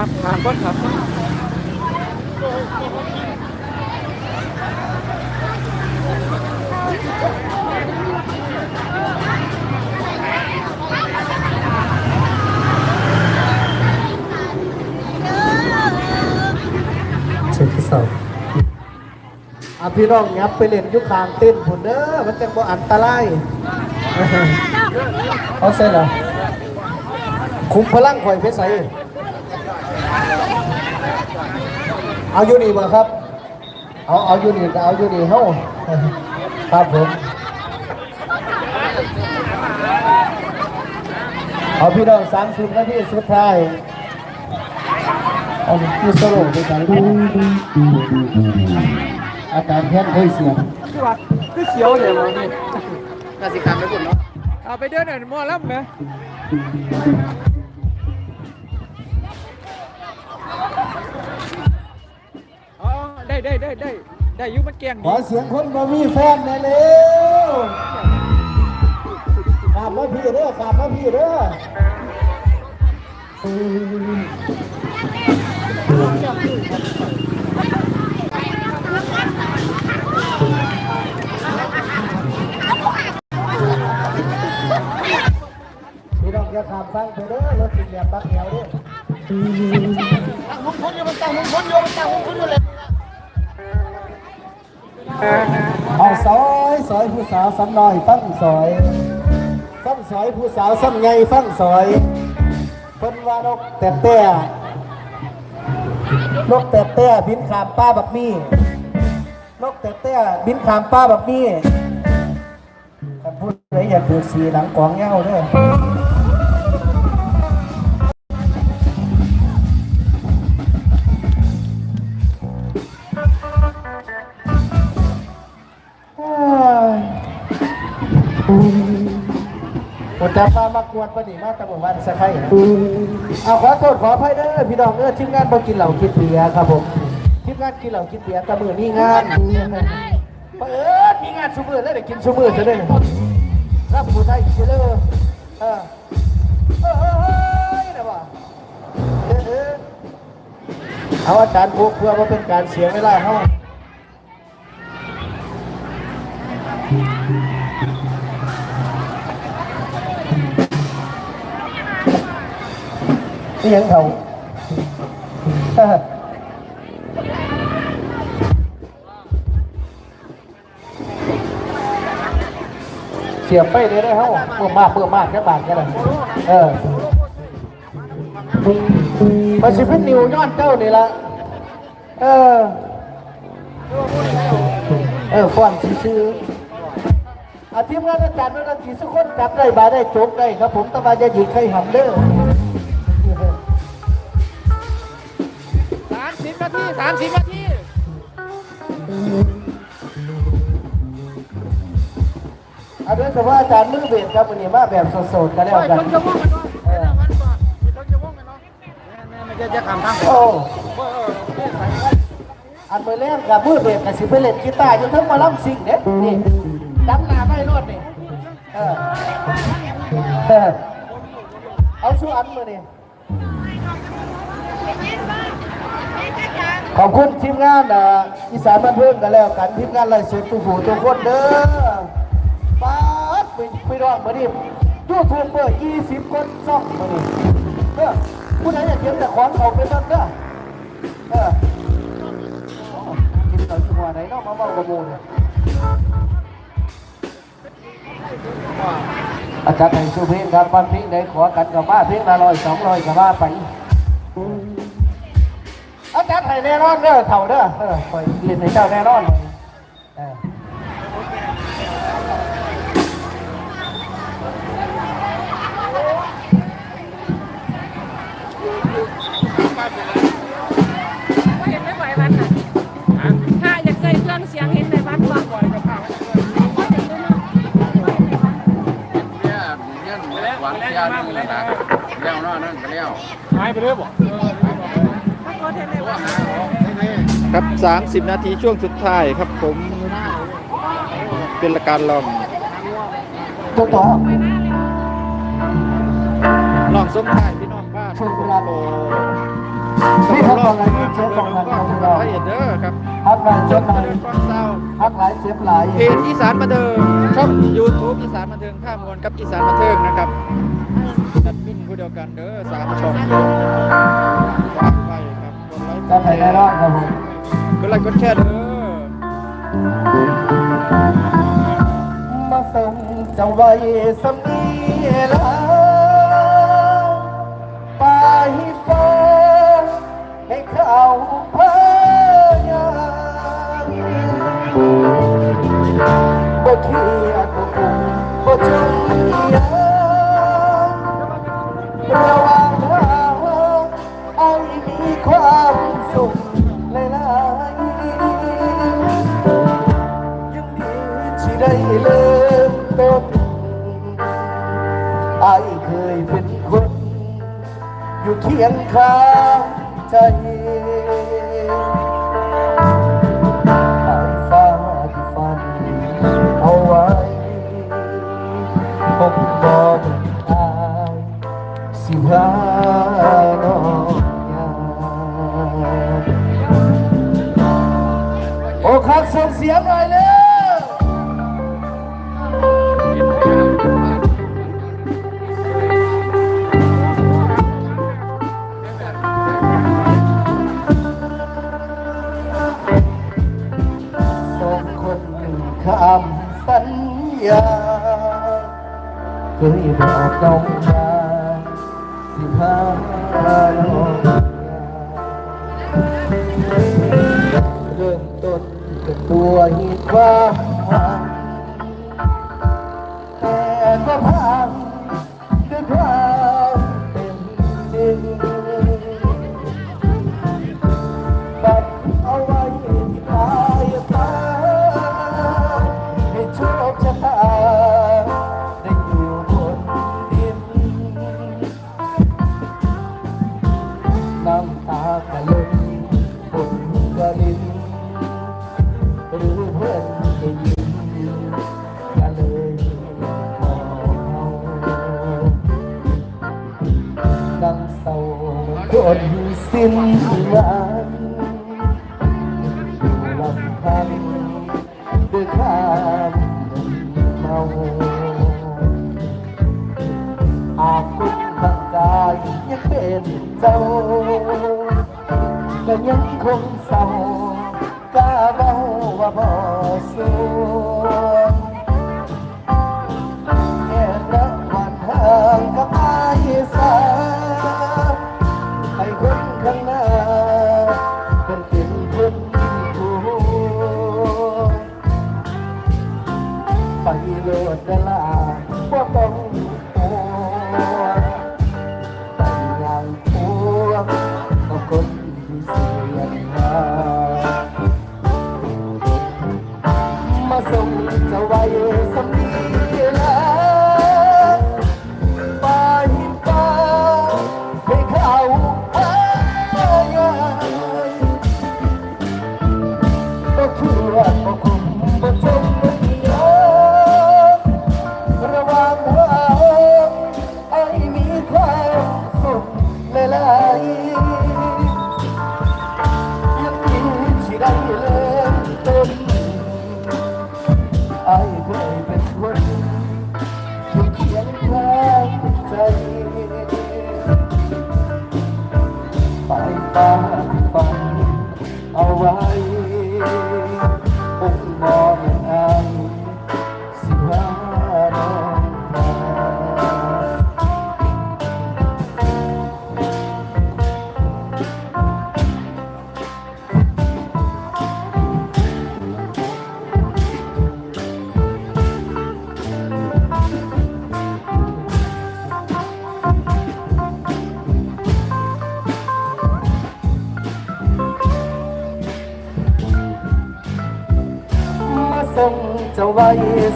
ามถามถามก่อนครับช็คที่สองอะพี่น้องยับไปเล่นยุคางเต้นผุนเด้อมันจะบ่อันตรายเอาเส้นเหรอคุมพลังข่อยเพชรใส เอาอยู่นี่บ่ครับ เอาเอาอยู่นี่ก็เอาอยู่นี่เฮ้าครับผมเอาพี่น้องสามสิบนาทีสุดท้ายเอาที่สโลงไปไหนดูอาการแพ้นเคยเสียงคือว่าคือเขียวเลยมานี่น่าสิคันไม่บุญเนาะเอาไปเดินหน่อยหมอลำไหม ได้ได้ได้ได้ได้อยุมันเก่งขอเสียงคนมามีแฟนหน่อยเร็วขามมาพี่เด้อขามมาพี่เด้อพี่น้องอย่าขามฟังไปเด้อรถสิเหยียบบักเหนียวเด้อเอาซอยซอยผู้สาวสันน้อยฟังซอยฟังซอยผู้สาวสันใหญ่ฟังซอยเพิ่นว่านกแต่แต่นกแต่แต่บินขามป้าบักมี่นกแต่แต่บินขามป้าบักมี่ท่พูดเลยอย่าถือสีหลังกองเงาเด้อ แต่ป้ามากวนปนีมาตะบวันสักไข่นะเอาขอโทษขออภัยเด้อพี่น้องเออทีมงานบ่กินเหล้ากินเบียร์ครับผมทีมงานกินเหล้ากินเบียร์แตะมือมีงานเปิดมีงานซุมือแล้วได้กินซุมือซะด้วยนะรับผู้ไทยเสียเลยเออเออเออเฮ้ยนะบ่เอาอาจารย์พวกเพื่อว่าเป็นการเสียเวลาเฮาี่ยังเขาเสียบไฟเลยได้เฮาเพิ่มมากเพิ่มมากแค่บาทแค่นั้นเออมาสิเป็นนิวย้อนเจ้านี่ละเออ เออฟ้อนซื้ออาทีมงานอาจารย์นักดนตรีสุกคนจับได้บาได้จกได้ครับผมตะบาจะหยิกใครหำเด้อ สามสิบนาทีเอาด้วยเฉพาะอาจารย์มือเบสครับวันนี้มาแบบสดๆกันแล้วกันต้องจะว่องกันเนาะเออมันก่อนต้องจะว่องกันเนาะไม่ใช่จะคำทั้งโอ้อันมือแรกกับมือเบสกับสิไปเล่นกีตาร์อยู่ทั้งหมาล่ำซิงเด็ดนี่จำหน้าไม่รอดนี่เออเออเอาสู้อันมือนี่ ขอบคุณทีมงานอะอีสานบันเทิงกันแล้วกันทีมงานไล่สดทุกผู้ทุกคนเด้อป๊าดไปไปรองมาดิยูทูบเบอร์20คนซ่องมาดิเออผู้ใดอยากเก็บแต่ของเขาไปนั่นเด้อเออกินต่อจังหวะไหนเนาะมาเมากระโมเนี่ยอาจารย์แต่งชูเพลงครับวันเพลงไหนขอกันกับมาเพลงละร้อยสองร้อยกับมาไป จารย์ให้แน่นอนเด้อเถ่าเด้อเออคอยเรียนให้เจ้าแน่นอนเลยเออเห็นไม่ไหววันน่ะถ้าอยากใส่เครื่องเสียงเห็นในวัดบ่เนี่ยเนี่ยหวังยาหนึ่งนะแล้วนอกนั่นก็แล้วหายไปเลยบ่ ถ้าเขาเห็นในวัด ครับ 30 นาทีช่วงสุดท้ายครับผม เป็นละการลองตัวต่อลองส่งท้ายพี่น้องบ้านช่วงเวลาโอ้นี่ครับตอนไหนที่เช็คตรงนั้นของเราละเอียดเด้อครับพักหลายเจ็บหลายฟังเศร้าพักหลายเจ็บหลายเพจอีสานบันเทิงช่อง YouTube อีสานบันเทิงข้ามมวลกับอีสานบันเทิงนะครับจัดมินผู้เดียวกันเด้อสามช่องฝากไปครับกดไลค์กจะดไปแชแน่ร์นอนครับผม กดไลค์กดแชร์เด้อมาส่งเจ้าไว้สมีแล้ว ยู่เคียงข้างใจไอ้ฟ้าที่ฝันเอาไว้คงบอกเป็นอายสิหาน้องยามโอ้ครับส่งเสียงหน่อยเร็ว เคยบอกต้องมาสิพาน้องยเริ่มต้นกับตัวหีดควา ก็ยังคงเศร้ากล้าเบาว่าบ่สูญแค่ละวันห่างกับอายสาให้คนข้างหน้าเป็นเป็นคนผู้ไปโลดเวลาบ่ต้อง ส่งจะไว้สำนี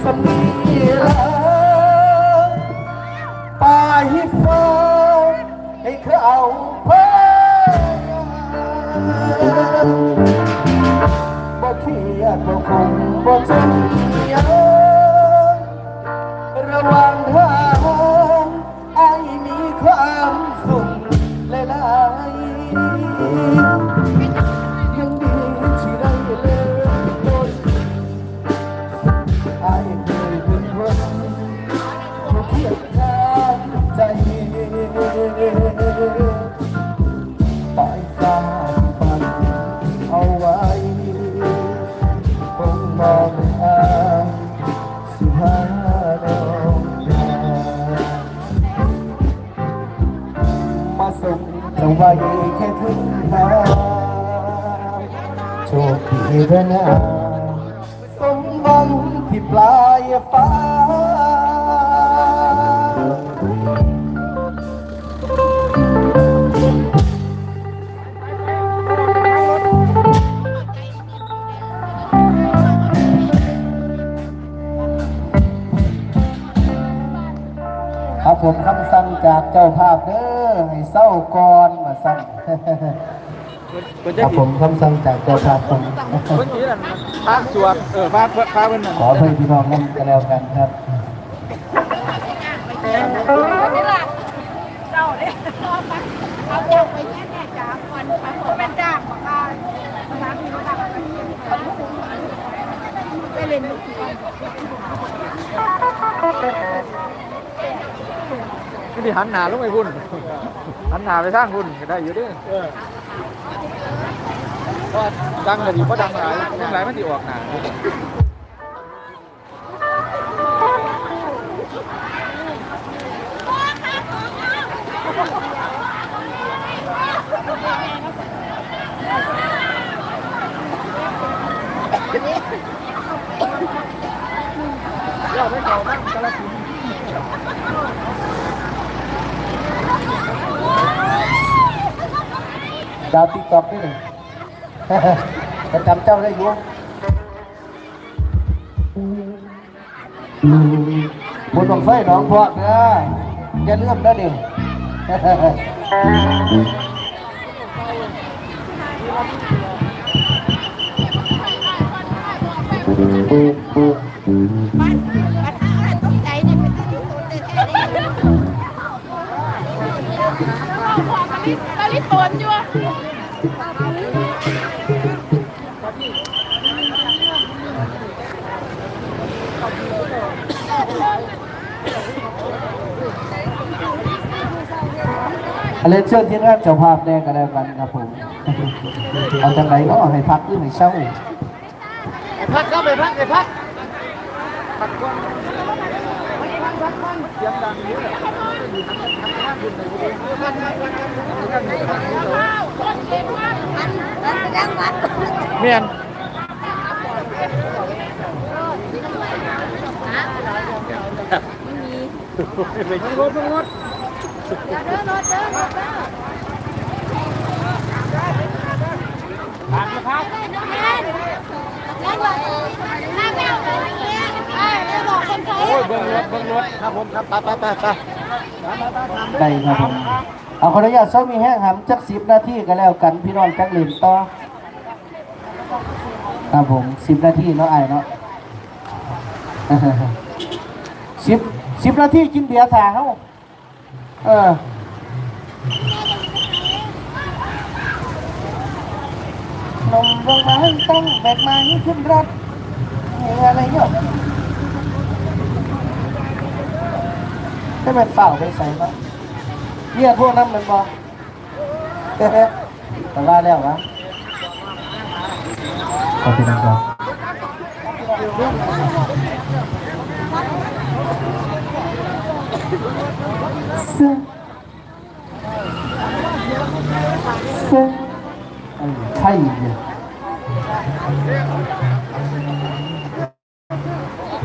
สมีลาป่าหิฟ้าให้เขาเอาเพิ่มบ่เครียดบ่คงบ่จงเยงระว่างทางไอ้มีความสุขหลายๆ คดีเถอะนะสมหวังที่ปลายฟ้า ครับผมคำสั่งจากเจ้าภาพเด้อให้เศร้าก่อนมาสั่ง คจะรับผมคำสั่งจากเจ้าภาพผมเพิ่นสินั่นพระสวดเออพระพระพระเพิ่นน่ะขอให้พี่น้องนั่นกันแล้วกันครับนี่ล่ะเจ้าเนี่ยเอาเจ้าไปแค่แน่จ้าก่อนเขาเป็นจ้างบอกว่าร้านนี้ก็ทำไปเล่นลูกทีนี่หันหน้าลงไปพุ่นหันหน้าไปทางพุ่นก็ได้อยู่ เด้อเพราะดังก็ดีบ่ดังหลายดังหลายมันสิออกหน้าดาวติ๊กต็อกนี่หนึ่ง จะจำเจ้าได้อยู่บนบังไฟหนองพอกนะอย่าเลื่อมนะเดี๋ยวบ้านบ้านอะไรต้องใจเนี่ยเป็นที่สุดเลยแท้ๆเราลิตนอยู่ อะไรเชิญที่งานเจ้าภาพแดงกันแล้วกันครับผมเอาจังไรก็ให้พักหรือให้เช่าไอ้พักครับไอ้พักไอ้พักเมียนโอ้ยเบิ่งรถเบิ่งรถครับผมครับไปไปไปไปได้ครับผม เอาขออนุญาตซ้อมมีแห้งหำจักสิบนาทีก็แล้วกันพี่น้องจักเล่นต่อครับผมสิบนาทีเนาะไอ้เนาะสิบสิบนาทีกินเบียร์ทางเขาเออลงลงมาให้ตั้งแบกมาให้ขึ้นรถอะไรเยอะได้เป็นเปล่าไปใส่ปะ เนี่ยพวกนั้นมันบอกแต่ว่าแล้ววะขอบคุณนะครับเสื้อเสื้อไอ้ไข่เนี่ย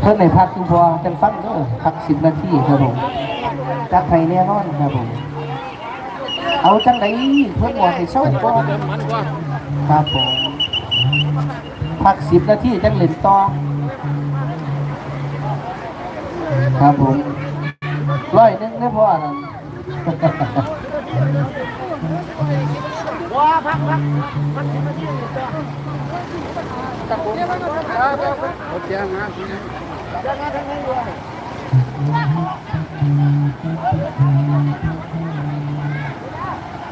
เพิ่นในพักจุพอจังฟังเด้อพักสิบนาทีครับผมจักไทยแน่นอนครับผม เอาจังไดเพิ่นบอกให้เศร้าก่อนครับผมพักสิบนาทีจังเล่นต่อครับผมร้อยหนึงได้พอนั่นว้าพักพักพักสิบนาทีตัดผมโอเคนะยังไงทั้งนี้ด้วย